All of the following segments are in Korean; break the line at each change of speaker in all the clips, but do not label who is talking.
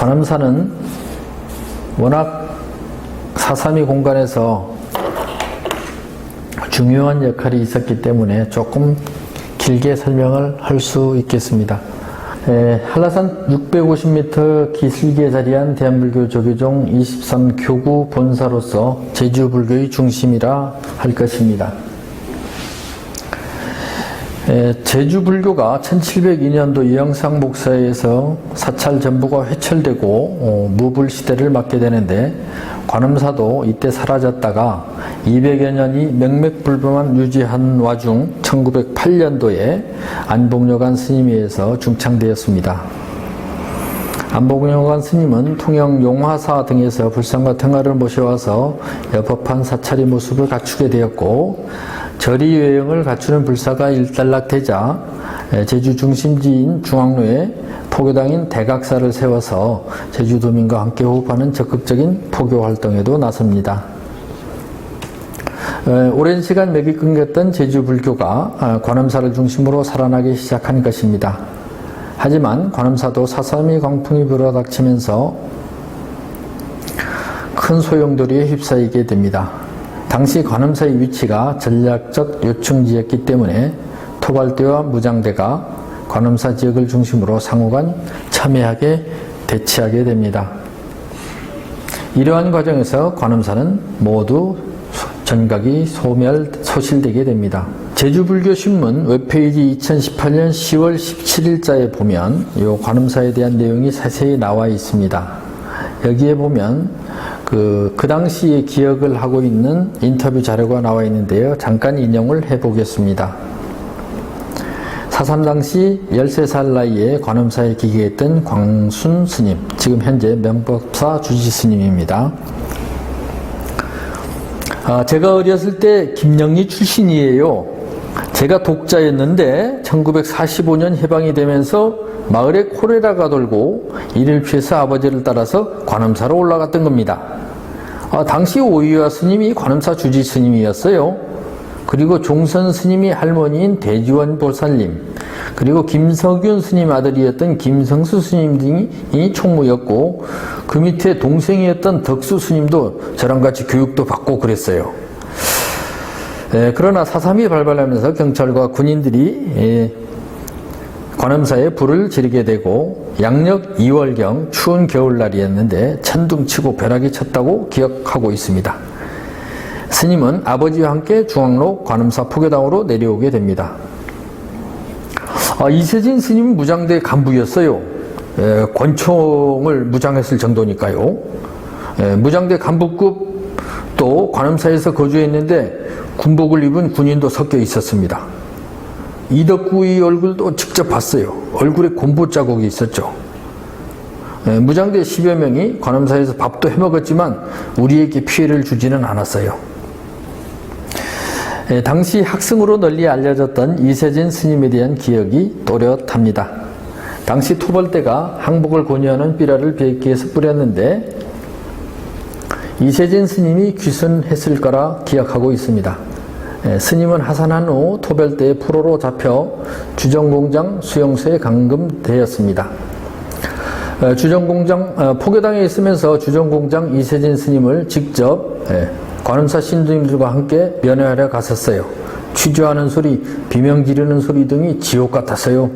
관음사는 워낙 4.3이 공간에서 중요한 역할이 있었기 때문에 조금 길게 설명을 할 수 있겠습니다. 에, 한라산 650m 기슭에 자리한 대한불교 조계종 23 교구 본사로서 제주불교의 중심이라 할 것입니다. 에, 제주 불교가 1702년도 이영상 목사에서 사찰 전부가 회철되고 어, 무불 시대를 맞게 되는데 관음사도 이때 사라졌다가 200여 년이 명맥불범한 유지한 와중 1908년도에 안복여관 스님에 의해서 중창되었습니다. 안복여관 스님은 통영 용화사 등에서 불상과 등화를 모셔와서 여법한 사찰의 모습을 갖추게 되었고 절이 외형을 갖추는 불사가 일단락되자 제주 중심지인 중앙로에 포교당인 대각사를 세워서 제주도민과 함께 호흡하는 적극적인 포교 활동에도 나섭니다. 에, 오랜 시간 맥이 끊겼던 제주 불교가 아, 관음사를 중심으로 살아나기 시작한 것입니다. 하지만 관음사도 사삼이 광풍이 불어닥치면서 큰 소용돌이에 휩싸이게 됩니다. 당시 관음사의 위치가 전략적 요충지였기 때문에 토발대와 무장대가 관음사 지역을 중심으로 상호간 첨예하게 대치하게 됩니다. 이러한 과정에서 관음사는 모두 전각이 소멸, 소실되게 됩니다. 제주불교신문 웹페이지 2018년 10월 17일자에 보면 이 관음사에 대한 내용이 자세히 나와 있습니다. 여기에 보면 그, 그 당시의 기억을 하고 있는 인터뷰 자료가 나와 있는데요. 잠깐 인용을 해 보겠습니다. 사삼 당시 13살 나이에 관음사에 기계했던 광순 스님, 지금 현재 명법사 주지 스님입니다. 아, 제가 어렸을 때 김영리 출신이에요. 제가 독자였는데 1945년 해방이 되면서 마을에 콜레라가 돌고 이를 피해서 아버지를 따라서 관음사로 올라갔던 겁니다. 아, 당시 오이와 스님이 관음사 주지 스님이었어요. 그리고 종선 스님이 할머니인 대지원 보살님, 그리고 김석윤 스님 아들이었던 김성수 스님 등이 총무였고, 그 밑에 동생이었던 덕수 스님도 저랑 같이 교육도 받고 그랬어요. 에, 그러나 사삼이 발발하면서 경찰과 군인들이 에, 관음사에 불을 지르게 되고 양력 2월경 추운 겨울날이었는데 천둥치고 벼락이 쳤다고 기억하고 있습니다. 스님은 아버지와 함께 중앙로 관음사 포교당으로 내려오게 됩니다. 아, 이세진 스님은 무장대 간부였어요. 에, 권총을 무장했을 정도니까요. 에, 무장대 간부급 또 관음사에서 거주했는데 군복을 입은 군인도 섞여 있었습니다. 이덕구의 얼굴도 직접 봤어요. 얼굴에 곰보 자국이 있었죠. 에, 무장대 10여 명이 관음사에서 밥도 해먹었지만 우리에게 피해를 주지는 않았어요. 예, 당시 학승으로 널리 알려졌던 이세진 스님에 대한 기억이 또렷합니다. 당시 토벌대가 항복을 권유하는 삐라를 비행기에서 뿌렸는데 이세진 스님이 귀순했을 거라 기억하고 있습니다. 예, 스님은 하산한 후 토벌대의 포로로 잡혀 주정공장 수용소에 감금되었습니다. 어, 주정공장 어, 포교당에 있으면서 주정공장 이세진 스님을 직접 예, 관음사 신도님들과 함께 면회하러 갔었어요. 취조하는 소리, 비명 지르는 소리 등이 지옥 같았어요.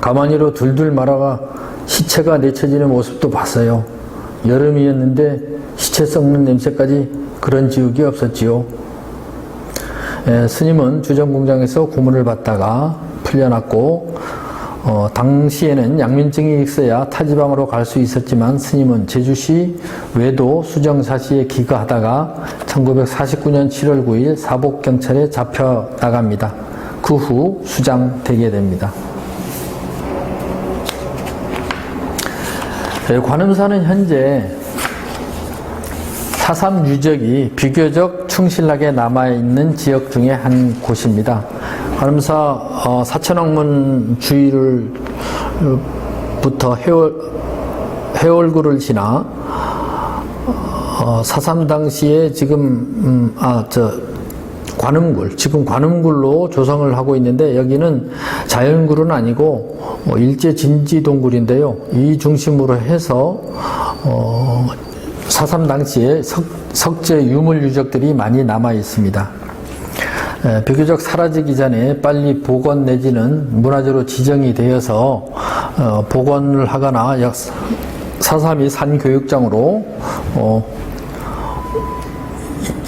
가만히로 둘둘 말아가 시체가 내쳐지는 모습도 봤어요. 여름이었는데 시체 썩는 냄새까지 그런 지옥이 없었지요. 에, 스님은 주정공장에서 고문을 받다가 풀려났고 어, 당시에는 양면증이 있어야 타지방으로 갈 수 있었지만 스님은 제주시 외도 수정사시에 기거하다가 1949년 7월 9일 사복경찰에 잡혀 나갑니다. 그 후 수장되게 됩니다. 네, 관음사는 현재 사삼 유적이 비교적 충실하게 남아있는 지역 중에 한 곳입니다. 관음사 어, 사천왕문 주위를 어, 부터 해월, 해월구를 지나 어, 사삼 당시에 지금 음, 아저 관음굴, 지금 관음굴로 조성을 하고 있는데 여기는 자연굴은 아니고 어, 일제 진지 동굴인데요. 이 중심으로 해서 어, 사삼 당시에 석, 석재 유물 유적들이 많이 남아 있습니다. 에, 비교적 사라지기 전에 빨리 복원 내지는 문화재로 지정이 되어서 어, 복원을 하거나 약 사삼이 산교육장으로 어,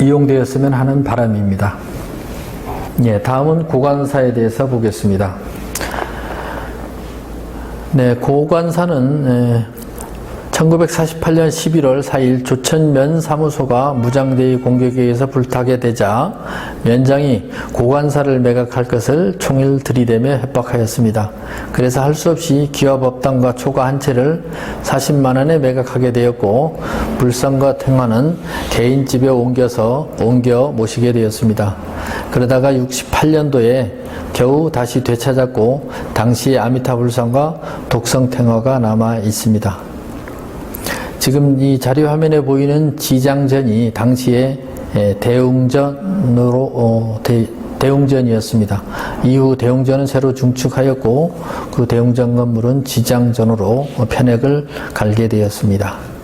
이용되었으면 하는 바람입니다. 예, 다음은 고관사에 대해서 보겠습니다. 네, 고관사는 1948년 11월 4일 조천면 사무소가 무장대의 공격에 의해서 불타게 되자 면장이 고관사를 매각할 것을 총일 들이대며 협박하였습니다. 그래서 할 수 없이 기와법당과 초가 한 채를 40만 원에 매각하게 되었고 불성과 택마는 개인 집에 옮겨서 옮겨 모시게 되었습니다. 그러다가 68년도에 겨우 다시 되찾았고 당시 아미타불상과 독성탱화가 남아 있습니다. 지금 이 자료 화면에 보이는 지장전이 당시에 대웅전으로 어, 대, 대웅전이었습니다. 이후 대웅전은 새로 중축하였고 그 대웅전 건물은 지장전으로 편액을 갈게 되었습니다.